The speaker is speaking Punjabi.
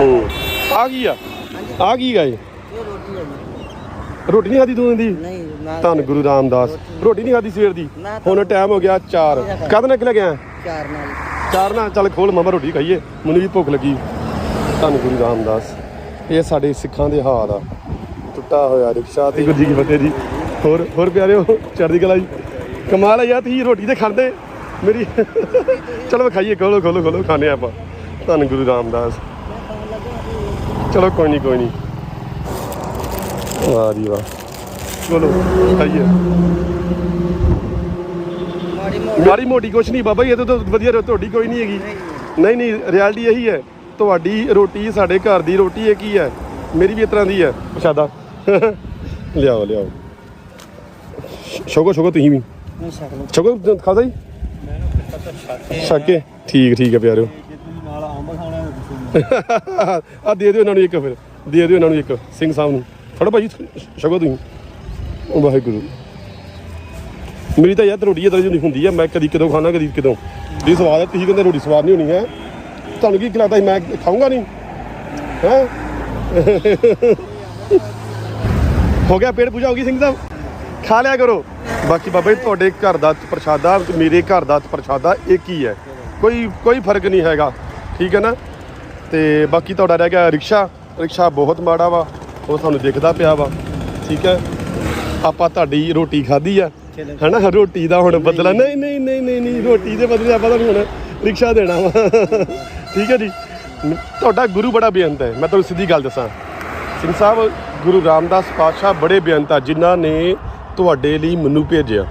ਹੂੰ। ਆ ਕੀ ਆ? ਆ ਕੀ ਗਾ ਇਹ? ਇਹ ਰੋਟੀ ਹੈ ਜੀ। ਰੋਟੀ ਨਹੀਂ ਖਾਦੀ ਤੂੰ ਦੀ ਨਹੀਂ ਨਾ ਧੰਨ ਗੁਰੂ ਰਾਮਦਾਸ। ਰੋਟੀ ਨਹੀਂ ਖਾਦੀ ਸਵੇਰ ਦੀ? ਨਾ ਹੁਣ ਟਾਈਮ ਹੋ ਗਿਆ 4 ਕਦ ਨਿਕਲ ਗਿਆ? ਚਾਰ ਨਾਲ। ਚਾਰ ਨਾ ਚੱਲ ਖੋਲ ਮਮਾ ਰੋਟੀ ਖਾਈਏ। ਮੈਨੂੰ ਵੀ ਭੁੱਖ ਲੱਗੀ। ਧੰਨ ਗੁਰੂ ਰਾਮਦਾਸ। ਇਹ ਸਾਡੇ ਸਿੱਖਾਂ ਦੇ ਹਾਲ ਆ। ਟੁੱਟਾ ਹੋਇਆ ਰਿਕਸ਼ਾ। ਤੇ ਗੁਰੂ ਜੀ ਕੀ ਫਤਿਹ ਜੀ। ਹੋਰ ਹੋਰ ਪਿਆਰਿਓ ਚੜ੍ਹਦੀ ਕਲਾ ਜੀ। ਕਮਾਲ ਆ ਯਾਰ ਤੁਸੀਂ ਰੋਟੀ ਤੇ ਖਾਂਦੇ। ਮੇਰੀ ਚਲੋ ਖਾਈਏ ਖੋਲੋ ਖੋਲੋ ਖੋਲੋ ਖਾਣੇ ਆਪਾਂ। ਧੰਨ ਗੁਰੂ ਰਾਮਦਾਸ। ਚਲੋ ਕੋਈ ਨਹੀਂ ਕੋਈ ਨਹੀਂ ਵਾਹ ਜੀ ਵਾਹ। ਚਲੋ ਖਾਈਏ। ਮਾੜੀ ਮੋਟੀ। ਮਾੜੀ ਮੋਟੀ ਕੁਛ ਨਹੀਂ ਬਾਬਾ ਜੀ ਇਹ ਤਾਂ ਵਧੀਆ ਰੋ- ਤੁਹਾਡੀ ਕੋਈ ਨਹੀਂ ਹੈਗੀ। ਨਹੀਂ ਨਹੀਂ ਰਿਐਲਿਟੀ ਇਹੀ ਹੈ ਤੁਹਾਡੀ ਰੋਟੀ ਸਾਡੇ ਘਰ ਦੀ ਰੋਟੀ ਇਹ ਕੀ ਹੈ? ਮੇਰੀ ਵੀ ਇਸ ਤਰ੍ਹਾਂ ਦੀ ਹੈ ਪ੍ਰਸ਼ਾਦਾ। ਲਿਆਓ ਲਿਆਓ। ਸ਼ੋਗੋ ਸ਼ੋਗੋ ਤੁਸੀਂ ਵੀ। ਸ਼ੋਗੋ ਖਾਦਾ ਜੀ? ਛੱਕ ਠੀਕ ਠੀਕ ਹੈ ਪਿਆਰਿਓ। ਆ ਦੇ ਦਿਓ ਇਹਨਾਂ ਨੂੰ ਇੱਕ ਫਿਰ, ਦੇ ਦਿਓ ਇਹਨਾਂ ਨੂੰ ਇੱਕ, ਸਿੰਘ ਸਾਹਿਬ ਨੂੰ। ਫੜੋ ਭਾਜੀ, ਸ਼ਗੋ ਤੁਸੀਂ। ਵਾਹਿਗੁਰੂ। ਮੇਰੀ ਤਾਂ ਯਾਰ ਰੋਟੀ ਇਦਾਂ ਦੀ ਹੁੰਦੀ ਆ, ਮੈਂ ਕਦੀ ਕਦੋਂ ਖਾਣਾ, ਕਦੀ ਕਦੋਂ। ਦੀ ਸਵਾਦ ਹੈ ਤੁਸੀਂ ਕਹਿੰਦੇ ਰੋਟੀ ਸਵਾਦ ਨਹੀਂ ਹੋਣੀ, ਹੈ? ਤੁਹਾਨੂੰ ਕੀ ਲੱਗਦਾ ਸੀ, ਮੈਂ ਖਾਊਂਗਾ ਨਹੀਂ? ਹੈ? ਹੋ ਗਿਆ, ਪੇਟ ਪੂਜਾ ਹੋ ਗਈ, ਸਿੰਘ ਸਾਹਿਬ? ਖਾ ਲਿਆ ਕਰੋ। ਬਾਕੀ ਬਾਬਾ ਜੀ, ਤੁਹਾਡੇ ਘਰ ਦਾ ਪ੍ਰਸ਼ਾਦਾ ਮੇਰੇ ਘਰ ਦਾ ਪ੍ਰਸ਼ਾਦਾ ਇੱਕ ਹੀ ਹੈ। ਕੋਈ ਕੋਈ ਫ਼ਰਕ ਨਹੀਂ ਹੈਗਾ। ਠੀਕ ਹੈ ਨਾ? ਤੇ ਬਾਕੀ ਤੁਹਾਡਾ ਰਹਿ ਗਿਆ ਰਿਕਸ਼ਾ ਰਿਕਸ਼ਾ ਬਹੁਤ ਮਾੜਾ ਵਾ ਉਹ ਤੁਹਾਨੂੰ ਦਿਖਦਾ ਪਿਆ ਵਾ ਠੀਕ ਹੈ? ਆਪਾਂ ਤੁਹਾਡੀ ਰੋਟੀ ਖਾਧੀ ਆ ਹੈਨਾ? ਰੋਟੀ ਦਾ ਹੁਣ ਬਦਲਾ ਨਹੀਂ ਨਹੀਂ ਨਹੀਂ ਨਹੀਂ ਨਹੀਂ ਰੋਟੀ ਦੇ ਬਦਲੇ ਆਪਾਂ ਤੁਹਾਨੂੰ ਹੁਣ ਰਿਕਸ਼ਾ ਦੇਣਾ ਵਾ। ਠੀਕ ਹੈ ਜੀ? ਤੁਹਾਡਾ ਗੁਰੂ ਬੜਾ ਬੇਅੰਤ ਹੈ। ਮੈਂ ਤੁਹਾਨੂੰ ਸਿੱਧੀ ਗੱਲ ਦੱਸਾਂ। ਸਿੰਘ ਸਾਹਿਬ ਗੁਰੂ ਰਾਮਦਾਸ ਪਾਤਸ਼ਾਹ ਬੜੇ ਬੇਅੰਤ ਆ ਜਿਨ੍ਹਾਂ ਨੇ ਤੁਹਾਡੇ ਲਈ ਮੈਨੂੰ ਭੇਜਿਆ।